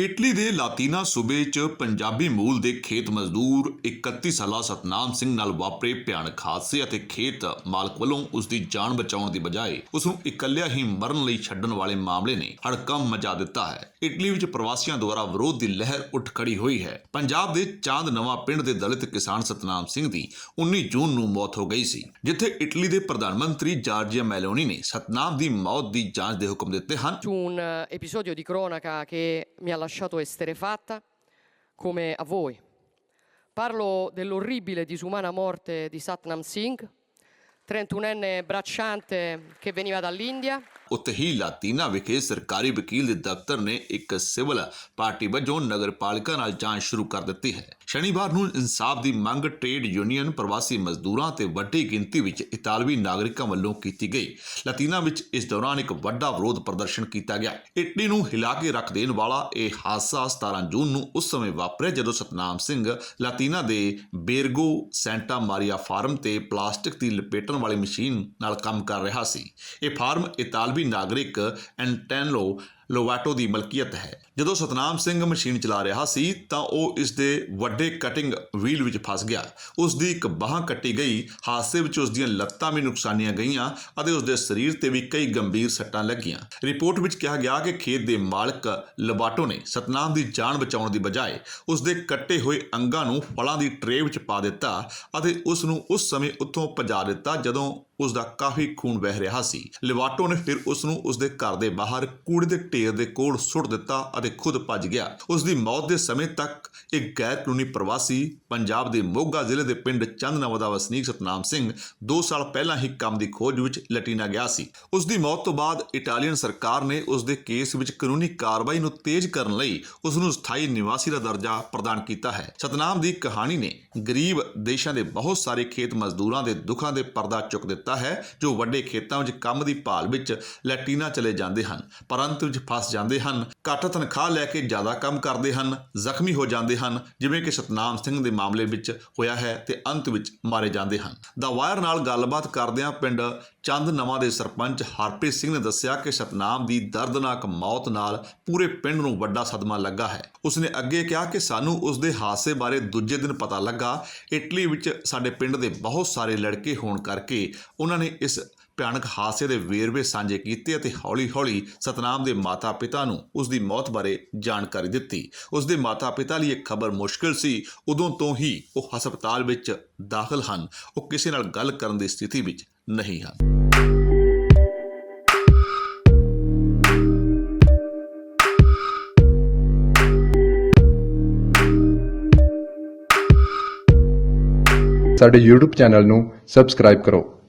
Italy ਦੇ ਲਾਤੀਨਾ ਸੂਬੇ 'ਚ ਪੰਜਾਬੀ ਮੂਲ ਦੇ ਖੇਤ ਮਜ਼ਦੂਰ 31 ਸਾਲਾ ਸਤਨਾਮ ਸਿੰਘ ਨਾਲ ਵਾਪਰੇ ਭਿਆਨਕ ਹਾਦਸੇ ਅਤੇ ਖੇਤ ਮਾਲਕ ਵੱਲੋਂ ਉਸ ਦੀ ਜਾਨ ਬਚਾਉਣ ਦੀ ਬਜਾਏ ਉਸ ਨੂੰ ਇਕੱਲਿਆਂ ਹੀ ਮਰਨ ਲਈ ਛੱਡਣ ਵਾਲੇ ਮਾਮਲੇ ਨੇ ਹੜਕੰਪ ਮਚਾ ਦਿੱਤਾ ਹੈ। ਇਟਲੀ ਵਿੱਚ ਪ੍ਰਵਾਸੀਆਂ ਦੁਆਰਾ ਵਿਰੋਧ ਦੀ ਲਹਿਰ ਉੱਠ ਖੜੀ ਹੋਈ ਹੈ। ਪੰਜਾਬ ਦੇ ਚਾਂਦ ਨਵਾਂ ਪਿੰਡ ਦੇ ਦਲਿਤ ਕਿਸਾਨ ਸਤਨਾਮ ਸਿੰਘ ਦੀ 19 ਜੂਨ ਨੂੰ ਮੌਤ ਹੋ ਗਈ ਸੀ, ਜਿੱਥੇ ਇਟਲੀ ਦੇ ਪ੍ਰਧਾਨ ਮੰਤਰੀ ਜਾਰਜੀਆ ਮੈਲੋਨੀ ਨੇ ਸਤਨਾਮ ਦੀ ਮੌਤ ਦੀ ਜਾਂਚ ਦੇ ਹੁਕਮ ਦਿੱਤੇ ਹਨ। Su un eh, di cronaca che mi ha lasciato esterefatta come a voi. Parlo dell'orribile disumana morte di Satnam Singh, 31enne bracciante che veniva dall'India. ਉੱਥੇ ਹੀ ਲਾਤੀਨਾ ਵਿਖੇ ਸਰਕਾਰੀ ਵਕੀਲ ਦੇ ਦਫ਼ਤਰ ਨੇ ਇੱਕ ਸਿਵਲ ਪਾਰਟੀ ਵਜੋਂ ਨਗਰਪਾਲਿਕਾ ਨਾਲ ਜਾਂਚ ਸ਼ੁਰੂ ਕਰ ਦਿੱਤੀ ਹੈ। ਸ਼ਨੀਵਾਰ ਨੂੰ ਇਨਸਾਫ ਦੀ ਮੰਗ ਟ੍ਰੇਡ ਯੂਨੀਅਨ ਪ੍ਰਵਾਸੀ ਮਜ਼ਦੂਰਾਂ ਤੇ ਵੱਡੀ ਗਿਣਤੀ ਵਿੱਚ ਇਤਾਲਵੀ ਨਾਗਰਿਕਾਂ ਵੱਲੋਂ ਕੀਤੀ ਗਈ। ਲਾਤੀਨਾ ਵਿੱਚ ਇਸ ਦੌਰਾਨ ਇੱਕ ਵੱਡਾ ਵਿਰੋਧ ਪ੍ਰਦਰਸ਼ਨ ਕੀਤਾ ਗਿਆ। ਇਟਲੀ ਨੂੰ ਹਿਲਾ ਕੇ ਰੱਖ ਦੇਣ ਵਾਲਾ ਇਹ ਹਾਦਸਾ 17 ਜੂਨ ਨੂੰ ਉਸ ਸਮੇਂ ਵਾਪਰਿਆ ਜਦੋਂ ਸਤਨਾਮ ਸਿੰਘ ਲਾਤੀਨਾ ਦੇ ਬੇਰਗੋ ਸੈਂਟਾ ਮਾਰੀਆ ਫਾਰਮ ਤੇ ਪਲਾਸਟਿਕ ਦੀ ਲਪੇਟਣ ਵਾਲੀ ਮਸ਼ੀਨ ਨਾਲ ਕੰਮ ਕਰ ਰਿਹਾ ਸੀ। ਇਹ ਫਾਰਮ ਇਤਾਲਵੀ ਨਾਗਰਿਕ ਐਂਟੈਨਲੋ ਲੋਵਾਟੋ ਦੀ ਮਲਕੀਅਤ ਹੈ। ਜਦੋਂ ਸਤਨਾਮ ਸਿੰਘ ਮਸ਼ੀਨ ਚਲਾ ਰਿਹਾ ਸੀ, ਤਾਂ ਉਹ ਇਸ ਦੇ ਵੱਡੇ ਕਟਿੰਗ ਵੀਲ ਵਿੱਚ ਫਸ ਗਿਆ। ਉਸ ਦੀ ਇੱਕ ਬਾਹ ਕੱਟੀ ਗਈ, ਹਾਦਸੇ ਵਿੱਚ ਉਸ ਦੀਆਂ ਲੱਤਾਂ ਵੀ ਨੁਕਸਾਨੀਆਂ ਗਈਆਂ ਅਤੇ ਉਸ ਦੇ ਸਰੀਰ ਤੇ ਵੀ ਕਈ ਗੰਭੀਰ ਸੱਟਾਂ ਲੱਗੀਆਂ। ਰਿਪੋਰਟ ਵਿੱਚ ਕਿਹਾ ਗਿਆ ਕਿ ਖੇਤ ਦੇ ਮਾਲਕ ਲਵਾਟੋ ਨੇ ਸਤਨਾਮ ਦੀ ਜਾਨ ਬਚਾਉਣ ਦੀ ਬਜਾਏ ਉਸ ਦੇ ਕੱਟੇ ਹੋਏ ਅੰਗਾਂ ਨੂੰ ਫਲਾਂ ਦੀ ਟਰੇ ਵਿੱਚ ਪਾ ਦਿੱਤਾ ਅਤੇ ਉਸ ਨੂੰ ਉਸ ਸਮੇਂ ਉੱਥੋਂ ਭਜਾ ਦਿੱਤਾ ਜਦੋਂ ਉਸ ਦਾ ਕਾਫੀ ਖੂਨ ਵਹਿ ਰਿਹਾ ਸੀ। ਲਿਵਾਟੋ ਨੇ ਫਿਰ ਉਸ ਨੂੰ ਉਸ ਦੇ ਘਰ ਦੇ ਬਾਹਰ ਕੂੜੇ ਦੇ ਢੇਰ ਦੇ ਕੋਲ ਸੁੱਟ ਦਿੱਤਾ ਅਤੇ ਖੁਦ ਭੱਜ ਗਿਆ। ਉਸ ਦੀ ਮੌਤ ਦੇ ਸਮੇਂ ਤੱਕ ਇੱਕ ਗੈਰ ਕਾਨੂੰਨੀ ਪ੍ਰਵਾਸੀ ਪੰਜਾਬ ਦੇ ਮੋਗਾ ਜ਼ਿਲ੍ਹੇ ਦੇ ਪਿੰਡ ਚੰਦਨਵਾ ਦਾ ਵਸਨੀਕ ਸਤਨਾਮ ਸਿੰਘ 2 ਸਾਲ ਪਹਿਲਾਂ ਹੀ ਕੰਮ ਦੀ ਖੋਜ ਵਿੱਚ ਲਟੀਨਾ ਗਿਆ ਸੀ। ਉਸ ਦੀ ਮੌਤ ਤੋਂ ਬਾਅਦ ਇਟਾਲੀਅਨ ਸਰਕਾਰ ਨੇ ਉਸ ਦੇ ਕੇਸ ਵਿੱਚ ਕਾਨੂੰਨੀ ਕਾਰਵਾਈ ਨੂੰ ਤੇਜ਼ ਕਰਨ ਲਈ ਉਸ ਨੂੰ ਸਥਾਈ ਨਿਵਾਸੀ ਦਾ ਦਰਜਾ ਪ੍ਰਦਾਨ ਕੀਤਾ ਹੈ। ਸਤਨਾਮ ਦੀ ਕਹਾਣੀ ਨੇ ਗਰੀਬ ਦੇਸ਼ਾਂ ਦੇ ਬਹੁਤ ਸਾਰੇ ਖੇਤ ਮਜ਼ਦੂਰਾਂ ਦੇ ਦੁੱਖਾਂ ਦੇ ਪਰਦਾ ਚੁੱਕ ਦਿੱਤਾ। ਦਿੱਤਾ ਹੈ ਜੋ ਵੱਡੇ ਖੇਤਾਂ ਵਿੱਚ ਕੰਮ ਦੀ ਭਾਲ ਵਿੱਚ ਲੈਟੀਨਾ ਚਲੇ ਜਾਂਦੇ ਹਨ, ਪਰੰਤੂ ਵਿੱਚ ਫਸ ਜਾਂਦੇ ਹਨ, ਘੱਟ ਤਨਖਾਹ ਲੈ ਕੇ ਜ਼ਿਆਦਾ ਕੰਮ ਕਰਦੇ ਹਨ, ਜ਼ਖਮੀ ਹੋ ਜਾਂਦੇ ਹਨ, ਜਿਵੇਂ ਕਿ ਸਤਨਾਮ ਸਿੰਘ ਦੇ ਮਾਮਲੇ ਵਿੱਚ ਹੋਇਆ ਹੈ ਤੇ ਅੰਤ ਵਿੱਚ ਮਾਰੇ ਜਾਂਦੇ ਹਨ। ਦਾ ਵਾਇਰ ਨਾਲ ਗੱਲਬਾਤ ਕਰਦਿਆਂ ਪਿੰਡ ਚੰਦ ਨਵਾਂ ਦੇ ਸਰਪੰਚ ਹਰਪ੍ਰੀਤ ਸਿੰਘ ਨੇ ਦੱਸਿਆ ਕਿ ਸਤਨਾਮ ਦੀ ਦਰਦਨਾਕ ਮੌਤ ਨਾਲ ਪੂਰੇ ਪਿੰਡ ਨੂੰ ਵੱਡਾ ਸਦਮਾ ਲੱਗਾ ਹੈ। ਉਸਨੇ ਅੱਗੇ ਕਿਹਾ ਕਿ ਸਾਨੂੰ ਉਸ ਦੇ ਹਾਦਸੇ ਬਾਰੇ ਦੂਜੇ ਦਿਨ ਪਤਾ ਲੱਗਾ। ਇਟਲੀ ਵਿੱਚ ਸਾਡੇ ਪਿੰਡ ਦੇ ਬਹੁਤ ਸਾਰੇ ਲੜਕੇ ਹੋਣ ਕਰਕੇ ਉਹਨਾਂ ਨੇ ਇਸ ਭਿਆਨਕ ਹਾਦਸੇ ਦੇ ਵੇਰਵੇ ਸਾਂਝੇ ਕੀਤੇ ਅਤੇ ਹੌਲੀ-ਹੌਲੀ ਸਤਨਾਮ ਦੇ ਮਾਤਾ-ਪਿਤਾ ਨੂੰ ਉਸ ਦੀ ਮੌਤ ਬਾਰੇ ਜਾਣਕਾਰੀ ਦਿੱਤੀ। ਉਸ ਦੇ ਮਾਤਾ-ਪਿਤਾ ਲਈ ਇਹ ਖਬਰ ਮੁਸ਼ਕਲ ਸੀ। ਉਦੋਂ ਤੋਂ ਹੀ ਉਹ ਹਸਪਤਾਲ ਵਿੱਚ ਦਾਖਲ ਹਨ। ਉਹ ਕਿਸੇ ਨਾਲ ਗੱਲ ਕਰਨ ਦੀ ਸਥਿਤੀ ਵਿੱਚ ਨਹੀਂ ਹਨ ਸਾਡੇ YouTube ਚੈਨਲ ਨੂੰ ਸਬਸਕ੍ਰਾਈਬ ਕਰੋ।